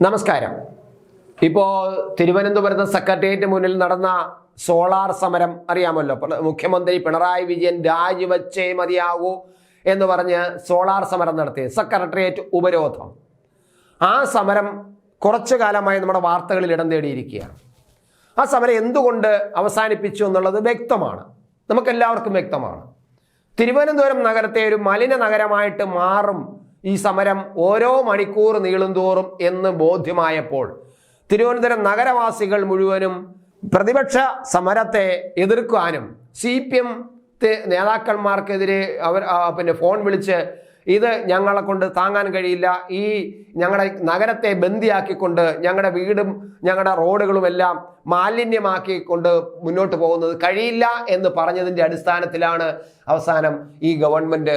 നമസ്കാരം. ഇപ്പോൾ തിരുവനന്തപുരത്ത് സെക്രട്ടേറിയറ്റ് മുന്നിൽ നടന്ന സോളാർ സമരം അറിയാമല്ലോ. മുഖ്യമന്ത്രി പിണറായി വിജയൻ രാജിവച്ചേ മതിയാകൂ എന്ന് പറഞ്ഞ് സോളാർ സമരം നടത്തി. സെക്രട്ടേറിയറ്റ് ഉപരോധം. ആ സമരം കുറച്ചു കാലമായി നമ്മുടെ വാർത്തകളിൽ ഇടം തേടിയിരിക്കുകയാണ്. ആ സമരം എന്തുകൊണ്ട് അവസാനിപ്പിച്ചു എന്നുള്ളത് വ്യക്തമാണ്. നമുക്കെല്ലാവർക്കും വ്യക്തമാണ്. തിരുവനന്തപുരം നഗരത്തെ ഒരു മലിന നഗരമായിട്ട് മാറും ഈ സമരം ഓരോ മണിക്കൂർ നീളും നീളുന്തോറും എന്ന് ബോധ്യമായപ്പോൾ തിരുവനന്തപുരം നഗരവാസികൾ മുഴുവനും പ്രതിപക്ഷ സമരത്തെ എതിർക്കാനും സി പി എം നേതാക്കന്മാർക്കെതിരെ അവർ പിന്നെ ഫോൺ വിളിച്ച് ഇത് ഞങ്ങളെ കൊണ്ട് താങ്ങാൻ കഴിയില്ല. ഈ ഞങ്ങളുടെ നഗരത്തെ ബന്ദിയാക്കിക്കൊണ്ട് ഞങ്ങളുടെ വീടും ഞങ്ങളുടെ റോഡുകളും എല്ലാം മാലിന്യമാക്കിക്കൊണ്ട് മുന്നോട്ട് പോകുന്നത് കഴിയില്ല എന്ന് പറഞ്ഞതിന്റെ അടിസ്ഥാനത്തിലാണ് അവസാനം ഈ ഗവൺമെന്റ്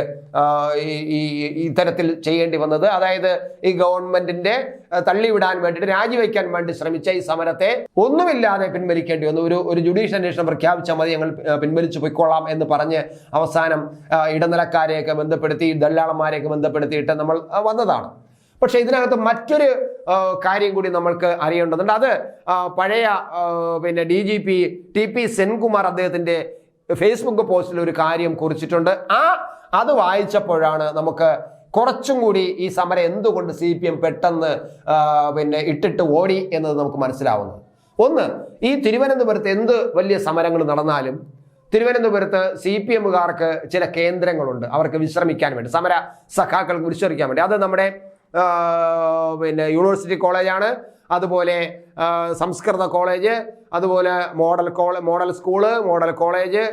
ഈ ഇത്തരത്തിൽ ചെയ്യേണ്ടി വന്നത്. അതായത് ഈ ഗവൺമെന്റിന്റെ തള്ളിവിടാൻ വേണ്ടിയിട്ട് രാജിവെക്കാൻ വേണ്ടി ശ്രമിച്ച ഈ സമരത്തെ ഒന്നുമില്ലാതെ പിൻവലിക്കേണ്ടി വന്നു. ഒരു ഒരു ജുഡീഷ്യൽ അന്വേഷണം പ്രഖ്യാപിച്ചാൽ മതി ഞങ്ങൾ പിൻവലിച്ചു പൊയ്ക്കൊള്ളാം എന്ന് പറഞ്ഞ് അവസാനം ഇടനിലക്കാരെയൊക്കെ ബന്ധപ്പെടുത്തി ദല്ലാളന്മാരെയൊക്കെ ബന്ധപ്പെടുത്തിയിട്ട് നമ്മൾ വന്നതാണ്. പക്ഷേ ഇതിനകത്ത് മറ്റൊരു കാര്യം കൂടി നമ്മൾക്ക് അറിയേണ്ടതുണ്ട്. അത് പഴയ പിന്നെ D G P T P Senkumar അദ്ദേഹത്തിന്റെ ഫേസ്ബുക്ക് പോസ്റ്റിൽ ഒരു കാര്യം കുറിച്ചിട്ടുണ്ട്. ആ അത് വായിച്ചപ്പോഴാണ് നമുക്ക് കുറച്ചും കൂടി ഈ സമരം എന്തുകൊണ്ട് സി പി എം പെട്ടെന്ന് പിന്നെ ഇട്ടിട്ട് ഓടി എന്നത് നമുക്ക് മനസ്സിലാവുന്നത്. ഒന്ന് ഈ തിരുവനന്തപുരത്ത് എന്ത് വലിയ സമരങ്ങൾ നടന്നാലും തിരുവനന്തപുരത്ത് സി പി എമ്മുകാർക്ക് ചില കേന്ദ്രങ്ങളുണ്ട്. അവർക്ക് വിശ്രമിക്കാൻ വേണ്ടി സമര സഖാക്കൾക്ക് വിശ്രമിക്കാൻ വേണ്ടി. അത് നമ്മുടെ പിന്നെ യൂണിവേഴ്സിറ്റി കോളേജാണ്. അതുപോലെ സംസ്കൃത കോളേജ് അതുപോലെ model college model school model college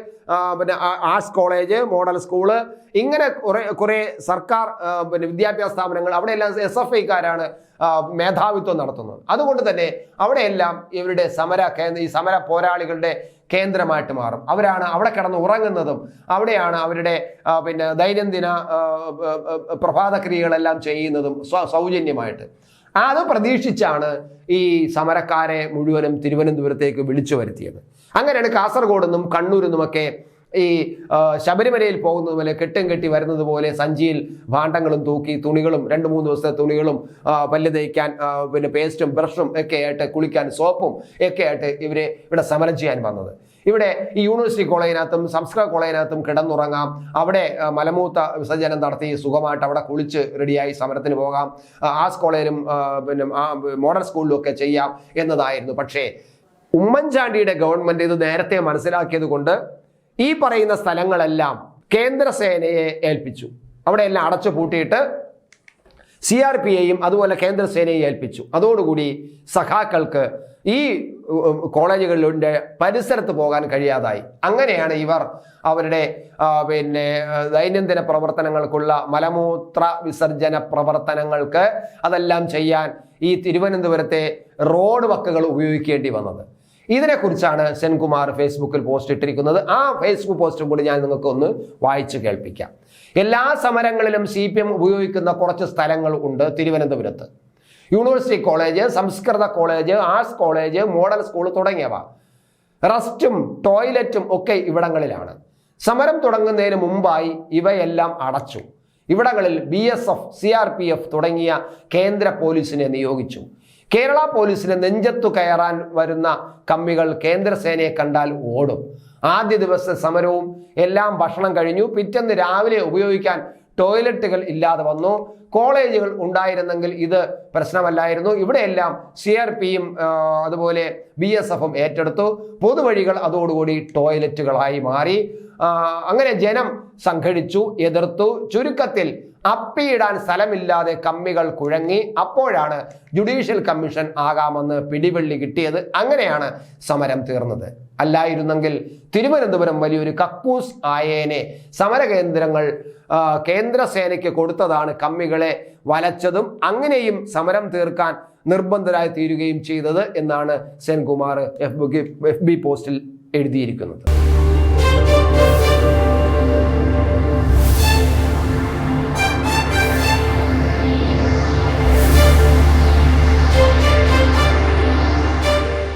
പിന്നെ ആർട്സ് കോളേജ് മോഡൽ സ്കൂൾ. ഇങ്ങനെ കുറേ കുറേ സർക്കാർ പിന്നെ വിദ്യാഭ്യാസ സ്ഥാപനങ്ങൾ അവിടെയെല്ലാം എസ് എഫ് ഐക്കാരാണ് മേധാവിത്വം നടത്തുന്നത്. അതുകൊണ്ട് തന്നെ അവിടെയെല്ലാം ഇവരുടെ സമര ഈ സമര പോരാളികളുടെ കേന്ദ്രമായിട്ട് മാറും. അവരാണ് അവിടെ കിടന്ന് ഉറങ്ങുന്നതും അവിടെയാണ് അവരുടെ പിന്നെ ദൈനംദിന പ്രഭാതക്രിയകളെല്ലാം ചെയ്യുന്നതും സൗജന്യമായിട്ട്. അത് പ്രതീക്ഷിച്ചാണ് ഈ സമരക്കാരെ മുഴുവനും തിരുവനന്തപുരത്തേക്ക് വിളിച്ചു വരുത്തിയത്. അങ്ങനെയാണ് കാസർഗോഡ് നിന്നും കണ്ണൂരിൽ നിന്നുമൊക്കെ ഈ ശബരിമലയിൽ പോകുന്നത് പോലെ കെട്ടും കെട്ടി വരുന്നത് പോലെ സഞ്ചിയിൽ ഭാണ്ഡങ്ങളും തൂക്കി തുണികളും രണ്ട് മൂന്ന് ദിവസത്തെ തുണികളും പല്ല് തേക്കാൻ പിന്നെ പേസ്റ്റും ബ്രഷും ഒക്കെ ആയിട്ട് കുളിക്കാൻ സോപ്പും ഒക്കെ ആയിട്ട് ഇവരെ ഇവിടെ സമരം ചെയ്യാൻ വന്നത്. ഇവിടെ ഈ യൂണിവേഴ്സിറ്റി കോളേജിനകത്തും സംസ്കൃത കോളേജിനകത്തും കിടന്നുറങ്ങാം. അവിടെ മലമൂത്ത വിസർജനം നടത്തി സുഖമായിട്ട് അവിടെ കുളിച്ച് റെഡിയായി സമരത്തിന് പോകാം. ആർട്സ് കോളേജിലും പിന്നെ മോഡൽ സ്കൂളിലും ഒക്കെ ചെയ്യാം എന്നതായിരുന്നു. പക്ഷേ ഉമ്മൻചാണ്ടിയുടെ ഗവൺമെന്റ് ഇത് നേരത്തെ മനസ്സിലാക്കിയത് കൊണ്ട് ഈ പറയുന്ന സ്ഥലങ്ങളെല്ലാം കേന്ദ്രസേനയെ ഏൽപ്പിച്ചു. അവിടെയെല്ലാം അടച്ചു പൂട്ടിയിട്ട് സി ആർ പി ഐയും അതുപോലെ കേന്ദ്രസേനയെ ഏൽപ്പിച്ചു. അതോടുകൂടി സഖാക്കൾക്ക് ഈ കോളേജുകളിലെ പരിസരത്ത് പോകാൻ കഴിയാതായി. അങ്ങനെയാണ് ഇവർ അവരുടെ പിന്നെ ദൈനംദിന പ്രവർത്തനങ്ങൾക്കുള്ള മലമൂത്ര വിസർജന പ്രവർത്തനങ്ങൾക്ക് അതെല്ലാം ചെയ്യാൻ ഈ തിരുവനന്തപുരത്തെ റോഡ് വക്കുകൾ ഉപയോഗിക്കേണ്ടി വന്നത്. ഇതിനെക്കുറിച്ചാണ് സെൻകുമാർ ഫേസ്ബുക്കിൽ പോസ്റ്റ് ഇട്ടിരിക്കുന്നത്. ആ ഫേസ്ബുക്ക് പോസ്റ്റും കൂടി ഞാൻ നിങ്ങൾക്ക് ഒന്ന് വായിച്ചു കേൾപ്പിക്കാം. എല്ലാ സമരങ്ങളിലും സി പി എം ഉപയോഗിക്കുന്ന കുറച്ച് സ്ഥലങ്ങൾ ഉണ്ട് തിരുവനന്തപുരത്ത്. യൂണിവേഴ്സിറ്റി കോളേജ് സംസ്കൃത college arts college model school തുടങ്ങിയവ. റസ്റ്റും ടോയ്ലറ്റും ഒക്കെ ഇവിടങ്ങളിലാണ്. സമരം തുടങ്ങുന്നതിന് മുമ്പായി ഇവയെല്ലാം അടച്ചു. ഇവിടങ്ങളിൽ B S F C R P F തുടങ്ങിയ കേന്ദ്ര പോലീസിനെ നിയോഗിച്ചു. കേരള പോലീസിന് നെഞ്ചത്തു കയറാൻ വരുന്ന കമ്മികൾ കേന്ദ്രസേനയെ കണ്ടാൽ ഓടും. ആദ്യ ദിവസത്തെ സമരവും എല്ലാം ഭക്ഷണം കഴിഞ്ഞു. പിറ്റേന്ന് രാവിലെ ഉപയോഗിക്കാൻ ടോയ്ലറ്റുകൾ ഇല്ലാതെ വന്നു. കോളേജുകൾ ഉണ്ടായിരുന്നെങ്കിൽ ഇത് പ്രശ്നമല്ലായിരുന്നു. ഇവിടെയെല്ലാം സി ആർ പിയും അതുപോലെ ബി എസ് എഫും ഏറ്റെടുത്തു. പൊതുവഴികൾ അതോടുകൂടി ടോയ്ലറ്റുകളായി മാറി. അങ്ങനെ ജനം സംഘടിച്ചു എതിർത്തു. ചുരുക്കത്തിൽ അപ്പിയിടാൻ സ്ഥലമില്ലാതെ കമ്മികൾ കുഴങ്ങി അപ്പോഴാണ് ജുഡീഷ്യൽ കമ്മീഷൻ ആകാമെന്ന് പിടിവെള്ളി കിട്ടിയത്. അങ്ങനെയാണ് സമരം തീർന്നത്. അല്ലായിരുന്നെങ്കിൽ തിരുവനന്തപുരം വലിയൊരു കക്കൂസ് ആയേനെ സമരകേന്ദ്രങ്ങൾ കേന്ദ്രസേനയ്ക്ക് കൊടുത്തതാണ് കമ്മികളെ വലച്ചതും അങ്ങനെയും സമരം തീർക്കാൻ നിർബന്ധരായി തീരുകയും ചെയ്തത് എന്നാണ് സെൻകുമാർ എഫ് ബി പോസ്റ്റിൽ എഴുതിയിരിക്കുന്നത്.